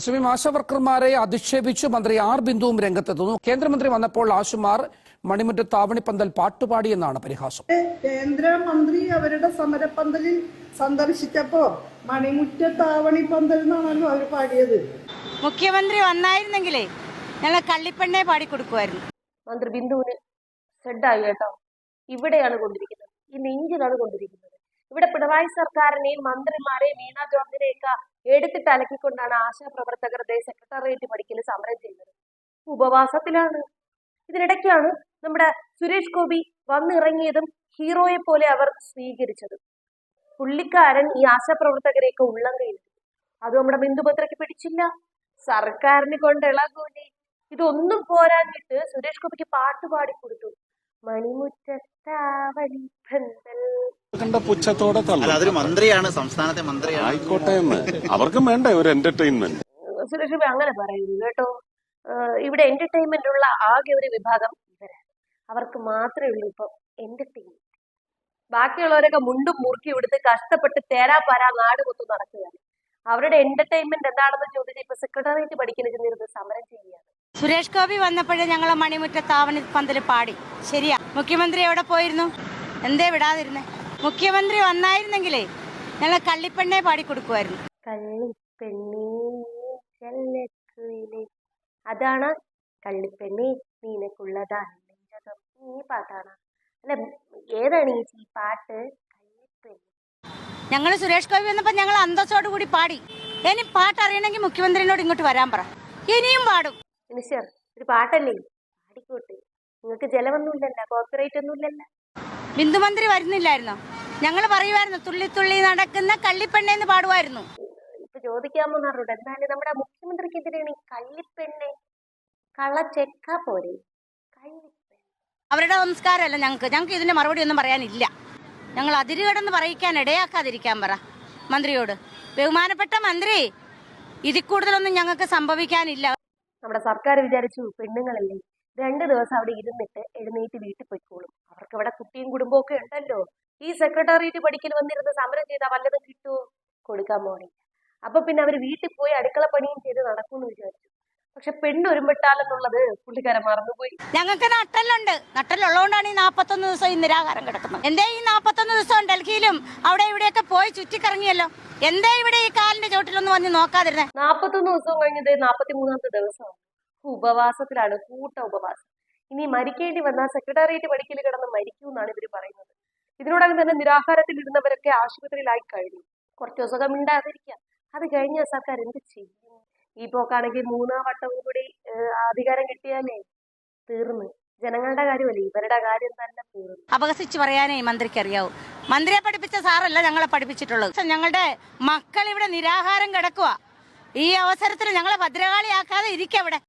മുസ്ലിം ആശാവർക്കർമാരെ അധിക്ഷേപിച്ച് മന്ത്രി ആർ ബിന്ദുവും രംഗത്തെത്തുന്നു. കേന്ദ്രമന്ത്രി വന്നപ്പോൾ ആശുമാർ മണിമുറ്റത്ത് താവണിപ്പന്തൽ പാട്ടുപാടിയെന്നാണ് പരിഹാസം. കേന്ദ്രമന്ത്രി അവരുടെ സമരപ്പന്തലിൽ സന്ദർശിച്ചപ്പോ മണിമുറ്റ പന്തൽ എന്നാണല്ലോ അവർ പാടിയത്. മുഖ്യമന്ത്രി വന്നായിരുന്നെങ്കിലേ ഞങ്ങൾ കള്ളിപ്പെണ്ണെ പാടിക്കൊടുക്കുമായിരുന്നു. മന്ത്രി ബിന്ദുവിന് കേട്ടോ. ഇവിടെയാണ് കൊണ്ടിരിക്കുന്നത്. ഈ നെഞ്ചിലാണ് കൊണ്ടിരിക്കുന്നത്. ഇവിടെ പിണറായി സർക്കാരിനെയും മന്ത്രിമാരെയും വീണ ജോർജിനെയൊക്കെ എടുത്തിട്ട് അലക്കിക്കൊണ്ടാണ് ആശാ പ്രവർത്തകർ ദേ സെക്രട്ടേറിയറ്റ് പഠിക്കൽ സമരം ചെയ്യുന്നത്. ഉപവാസത്തിലാണ്. ഇതിനിടയ്ക്കാണ് നമ്മുടെ സുരേഷ് ഗോപി വന്നിറങ്ങിയതും ഹീറോയെ പോലെ അവർ സ്വീകരിച്ചത്. പുള്ളിക്കാരൻ ഈ ആശാപ്രവർത്തകരെയൊക്കെ ഉള്ളം കഴിഞ്ഞു അത് നമ്മുടെ ബിന്ദുപത്രയ്ക്ക് പിടിച്ചില്ല. സർക്കാരിന് കൊണ്ട് ഇളകൂലി. ഇതൊന്നും പോരാഞ്ഞിട്ട് സുരേഷ് ഗോപിക്ക് പാട്ട് പാടി കൊടുത്തു. മണിമുറ്റത്താവണി പന്തൽ കണ്ട പുച്ഛത്തോടെ അല്ല തള്ളു അതൊരു മന്ത്രിയാണ് സംസ്ഥാനത്തെ മന്ത്രിയാണ്. ആയിക്കോട്ടെ എന്ന്. അവർക്കും വേണ്ടേ ഒരു എന്റർടൈൻമെന്റ് സുരേഷ് ഗോപി അങ്ങനെ പറയുന്നു കേട്ടോ. ഇവിടെ എന്റർടൈൻമെന്റ് ഉള്ള ആകെ ഒരു വിഭാഗം ഇവരാണ് അവർക്ക് മാത്രമേ ഉള്ളൂ ഇപ്പൊ എന്റർടൈൻമെന്റ് ബാക്കിയുള്ളവരൊക്കെ മുണ്ടും മുറുക്കി എടുത്ത് കഷ്ടപ്പെട്ട് തേരാ പാരാ നാട് കൊത്തു നടക്കുകയാണ്. അവരുടെ എന്റർടൈൻമെന്റ് എന്താണെന്ന് ചോദിച്ചാൽ ഇപ്പൊ സെക്രട്ടേറിയറ്റ് പഠിക്കുന്ന ചെന്നിരുന്ന് സമരം ചെയ്യുകയാണ്. സുരേഷ് ഗോപി വന്നപ്പോഴേ ഞങ്ങളെ മണിമുറ്റ താവണി പന്തൽ പാടി. ശരിയാ. മുഖ്യമന്ത്രി എവിടെ പോയിരുന്നു? എന്തേ വിടാതിരുന്നേ? മുഖ്യമന്ത്രി വന്നായിരുന്നെങ്കിലേ ഞങ്ങൾ കള്ളിപ്പെണ്ണെ പാടിക്കൊടുക്കുമായിരുന്നു കള്ളിപ്പെണ്ണി അതാണ് കള്ളിപ്പെണ്ണി നിനക്കുള്ളതാണ് നെഞ്ചകം ഈ പാട്ടാണ്. അല്ല ഏതാണ് ഈ പാട്ട്? ഞങ്ങൾ സുരേഷ് ഗോപി വന്നപ്പോൾ ഞങ്ങൾ അന്തസ്സോട് കൂടി പാടി. ഇനി പാട്ട് അറിയണമെങ്കിൽ മുഖ്യമന്ത്രിനോട് ഇങ്ങോട്ട് വരാൻ പറ. ഇനിയും പാടും. മിനിസ്റ്റർ ഒരു പാട്ടല്ലേ? പാടിക്കോട്ടെ. നിങ്ങൾക്ക് ജലമൊന്നുമില്ലല്ലോ കോപ്പറേറ്റ് ഒന്നുമില്ലല്ലോ. ബിന്ദുമന്ത്രി വരുന്നില്ലായിരുന്നോ? ഞങ്ങൾ പറയുമായിരുന്നു തുള്ളി തുള്ളി നടക്കുന്ന കള്ളിപ്പെണ്ണെന്ന് പാടുമായിരുന്നു ഇപ്പൊ ചോദിക്കാമോ അറിഞ്ഞൂടെ എന്നാലും നമ്മുടെ മുഖ്യമന്ത്രിക്കെതിരെയാണ് ഈ കള്ളിപ്പെണ്ണെ കള്ളച്ചെക്ക പോരെ. അവരുടെ സംസ്കാരമല്ല ഞങ്ങൾക്ക്. ഞങ്ങൾക്ക് ഇതിന്റെ മറുപടി ഒന്നും പറയാനില്ല. ഞങ്ങൾ അതിരുകടന്ന് പറയിക്കാൻ ഇടയാക്കാതിരിക്കാൻ പറ മന്ത്രിയോട്. ബഹുമാനപ്പെട്ട മന്ത്രി ഇതിൽ കൂടുതലൊന്നും ഞങ്ങൾക്ക് സംഭവിക്കാനില്ല. നമ്മുടെ സർക്കാർ വിചാരിച്ചു പെണ്ണുങ്ങളല്ലേ? രണ്ട് ദിവസം അവിടെ ഇരുന്നിട്ട് എഴുന്നേറ്റ് വീട്ടിൽ പോയിക്കോളും. അവർക്ക് ഇവിടെ കുട്ടിയും കുടുംബവും ഒക്കെ ഉണ്ടല്ലോ. ഈ സെക്രട്ടേറിയറ്റ് പഠിക്കൽ വന്നിരുന്ന് സമരം ചെയ്താൽ വല്ലതും കിട്ടുമോ കൊടുക്കാൻ പോണില്ല അപ്പൊ പിന്നെ അവർ വീട്ടിൽ പോയി അടുക്കള പണിയും ചെയ്ത് നടക്കുമെന്ന് വിചാരിച്ചു. പക്ഷെ പെണ്ണ് ഒരുമ്പിട്ടാലെന്നുള്ളത് പുള്ളിക്കാരൻ മറന്നുപോയി. ഞങ്ങൾക്ക് നട്ടലുണ്ട് നട്ടലുള്ളതുകൊണ്ടാണ് ഈ നാപ്പത്തൊന്ന് ദിവസം ഈ നിരാകാരം കിടക്കുന്നത്. എന്തേ ഈ നാപ്പത്തൊന്ന് ദിവസം ഡൽഹിയിലും അവിടെ ഇവിടെയൊക്കെ പോയി ചുറ്റിക്കറങ്ങിയല്ലോ? എന്തേ ഇവിടെ ഈ കാലിന്റെ ചോട്ടിലൊന്നും വന്ന് നോക്കാതിരുന്നേ? നാപ്പത്തൊന്ന് ദിവസം കഴിഞ്ഞത് നാപ്പത്തി മൂന്നാമത്തെ ദിവസമാണ്. ഉപവാസത്തിലാണ് കൂട്ട ഉപവാസം. ഇനി മരിക്കേണ്ടി വന്നാൽ സെക്രട്ടേറിയറ്റ് പഠിക്കൽ കിടന്ന് മരിക്കൂ എന്നാണ് ഇവർ പറയുന്നത് ഇതിനോടകം തന്നെ നിരാഹാരത്തിൽ ഇരുന്നവരൊക്കെ ആശുപത്രിയിലായി കഴിഞ്ഞു. കുറച്ച് ദിവസമൊക്കെ മിണ്ടാതിരിക്കുക. അത് കഴിഞ്ഞ സർക്കാർ എന്ത് ചെയ്യും? ഈ പോക്കാണെങ്കിൽ മൂന്നാം വട്ടവും കൂടി അധികാരം കിട്ടിയാലേ തീർന്ന്. ജനങ്ങളുടെ കാര്യമല്ലേ? ഇവരുടെ കാര്യം തന്നെ തീർന്നു. അപകസിച്ച് പറയാനേ മന്ത്രിക്ക് അറിയാവൂ. മന്ത്രിയെ പഠിപ്പിച്ച സാറല്ല ഞങ്ങളെ പഠിപ്പിച്ചിട്ടുള്ളത്. ഞങ്ങളുടെ മക്കൾ ഇവിടെ നിരാഹാരം കിടക്കുക ഈ അവസരത്തിൽ ഞങ്ങളെ ഭദ്രകാളിയാക്കാതെ ഇരിക്കവിടെ.